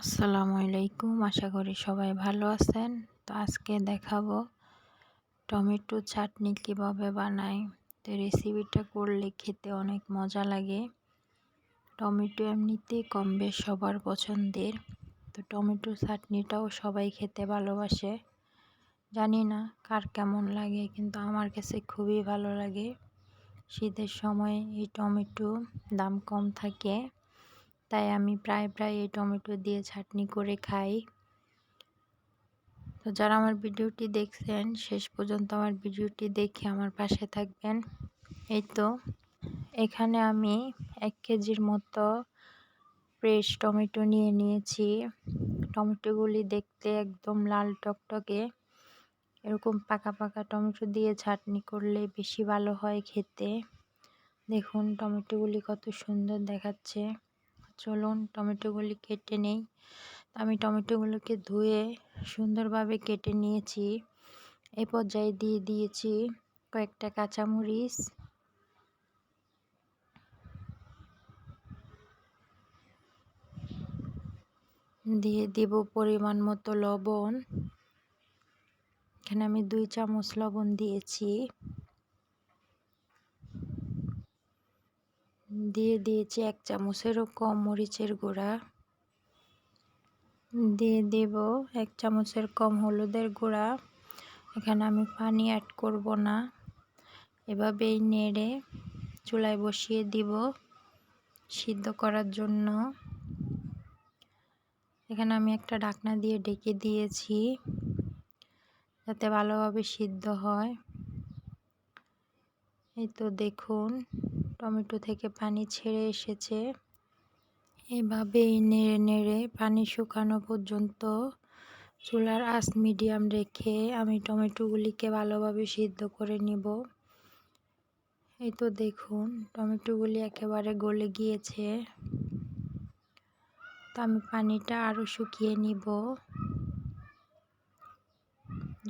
আসসালামু আলাইকুম। আশা করি সবাই ভালো আছেন। তো আজকে দেখাবো টমেটো চাটনি কীভাবে বানাই। তো রেসিপিটা করলে খেতে অনেক মজা লাগে। টমেটো এমনিতে কম বেশ সবার পছন্দের। তো টমেটো চাটনিটাও সবাই খেতে ভালোবাসে। জানি না কার কেমন লাগে, কিন্তু আমার কাছে খুবই ভালো লাগে। শীতের সময় এই টমেটো দাম কম থাকে। তাই আমি প্রায় প্রায় এই টমেটো দিয়ে চাটনি করে খাই। তো যারা আমার ভিডিওটি দেখছেন, শেষ পর্যন্ত আমার ভিডিওটি দেখে আমার পাশে থাকবেন। এই তো, এখানে আমি এক কেজির মতো ফ্রেশ টমেটো নিয়ে নিয়েছি। টমেটোগুলি দেখতে একদম লাল টকটকে। এরকম পাকা পাকা টমেটো দিয়ে চাটনি করলে বেশি ভালো হয় খেতে। দেখুন টমেটোগুলি কত সুন্দর দেখাচ্ছে। চলুন টমেটোগুলি কেটে নেই। আমি টমেটোগুলোকে ধুয়ে সুন্দরভাবে কেটে নিয়েছি। এই পর্যায়ে দিয়ে দিয়েছি কয়েকটা কাঁচামরিচ। দিয়ে দিব পরিমাণ মতো লবণ। এখানে আমি দুই চামচ লবণ দিয়েছি। দিয়ে দিয়েছি এক চামচেরও কম মরিচের গুঁড়া। দিয়ে দেব এক চামচের কম হলুদের গুঁড়া। এখানে আমি পানি অ্যাড করব না। এভাবেই নেড়ে চুলায় বসিয়ে দিব সিদ্ধ করার জন্য। এখানে আমি একটা ঢাকনা দিয়ে ডেকে দিয়েছি যাতে ভালোভাবে সিদ্ধ হয়। এই তো দেখুন। টমেটো থেকে পানি ছেড়ে এসেছে। এভাবেই নেড়ে নেড়ে পানি শুকানো পর্যন্ত চুলার আঁচ মিডিয়াম রেখে আমি টমেটোগুলিকে ভালোভাবে সিদ্ধ করে নিব। এই তো দেখুন, টমেটোগুলি একেবারে গলে গিয়েছে। তো আমি পানিটা আরও শুকিয়ে নিব।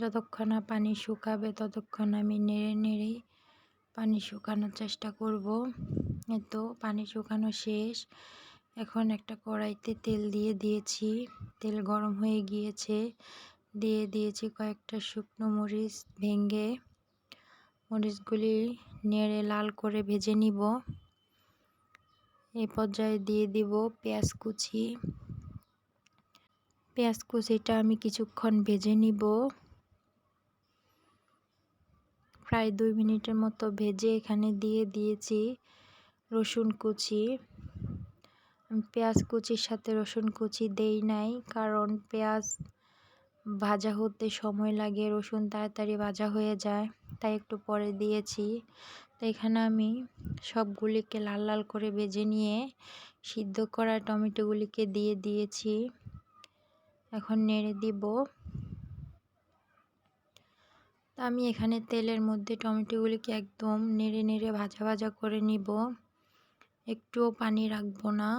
যতক্ষণ না পানি শুকাবে ততক্ষণ আমি নেড়ে নেড়ে পানি শুকানোর চেষ্টা করব। তো পানি শুকানো শেষ। এখন একটা কড়াইতে তেল দিয়ে দিয়েছি। তেল গরম হয়ে গিয়েছে। দিয়ে দিয়েছি কয়েকটা শুকনো মরিচ ভেঙে। মরিচগুলি নেড়ে লাল করে ভেজে নিব। এই পর্যায়ে দিয়ে দিব পেঁয়াজ কুচি। পেঁয়াজ কুচিটা আমি কিছুক্ষণ ভেজে নিব। প্রায় দুই মিনিটের মতো ভেজে এখানে দিয়ে দিয়েছি রসুন কুচি। পেঁয়াজ কুচির সাথে রসুন কুচি দেই নাই, কারণ পেঁয়াজ ভাজা হতে সময় লাগে, রসুন তাড়াতাড়ি ভাজা হয়ে যায়, তাই একটু পরে দিয়েছি। তো এখানে আমি সবগুলিকে লাল লাল করে ভেজে নিয়ে সিদ্ধ করা টমেটোগুলিকে দিয়ে দিয়েছি। এখন নেড়ে দিব। আমি এখানে তেলের মধ্যে টমেটোগুলিকে একদম নেড়ে নেড়ে ভাজা ভাজা করে নিব। একটুও পানি রাখব না।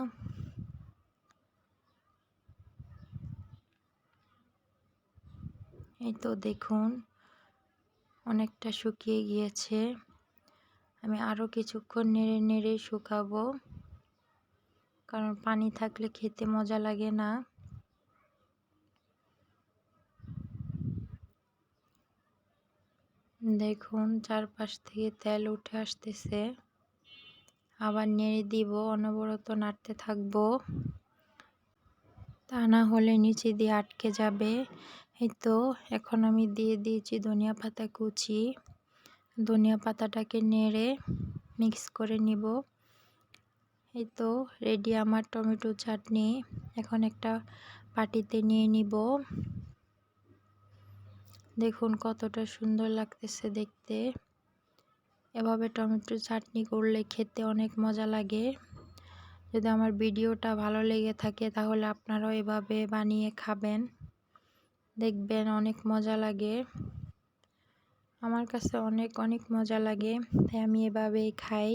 এই তো দেখুন, অনেকটা শুকিয়ে গিয়েছে। আমি আরও কিছুক্ষণ নেড়ে নেড়ে শুকাবো, কারণ পানি থাকলে খেতে মজা লাগে না। দেখুন, চারপাশ থেকে তেল উঠে আসতেছে। আবার নেড়ে দিব, অনবরত নাড়তে থাকব। তা না হলে নিচে দিয়ে আটকে যাবে। এই তো, এখন আমি দিয়ে দিয়েছি ধনিয়া পাতা কুচি। ধনিয়া পাতাটাকে নেড়ে মিক্স করে নিব। এই তো, রেডি আমার টমেটো চাটনি। এখন একটা পাটিতে নিয়ে নিব। দেখুন কতটা সুন্দর লাগতেছে দেখতে। এভাবে টমেটো চাটনি করলে খেতে অনেক মজা লাগে। যদি আমার ভিডিওটা ভালো লেগে থাকে তাহলে আপনারাও এভাবে বানিয়ে খাবেন। দেখবেন অনেক মজা লাগে। আমার কাছে অনেক অনেক মজা লাগে, তাই আমি এভাবেই খাই।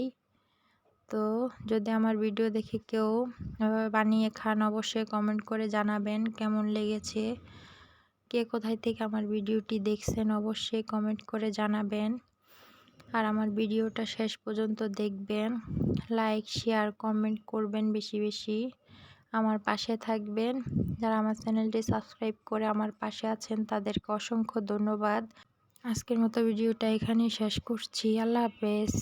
তো যদি আমার ভিডিও দেখে কেউ এভাবে বানিয়ে খান, অবশ্যই কমেন্ট করে জানাবেন কেমন লেগেছে। কে কোথায় থেকে আমার ভিডিওটি দেখছেন অবশ্যই কমেন্ট করে জানাবেন। আর আমার ভিডিওটা শেষ পর্যন্ত দেখবেন। লাইক শেয়ার কমেন্ট করবেন বেশি বেশি। আমার পাশে থাকবেন। যারা আমার চ্যানেলটি সাবস্ক্রাইব করে আমার পাশে আছেন, তাদেরকে অসংখ্য ধন্যবাদ। আজকের মতো ভিডিওটা এখানেই শেষ করছি। আল্লাহ হাফেজ।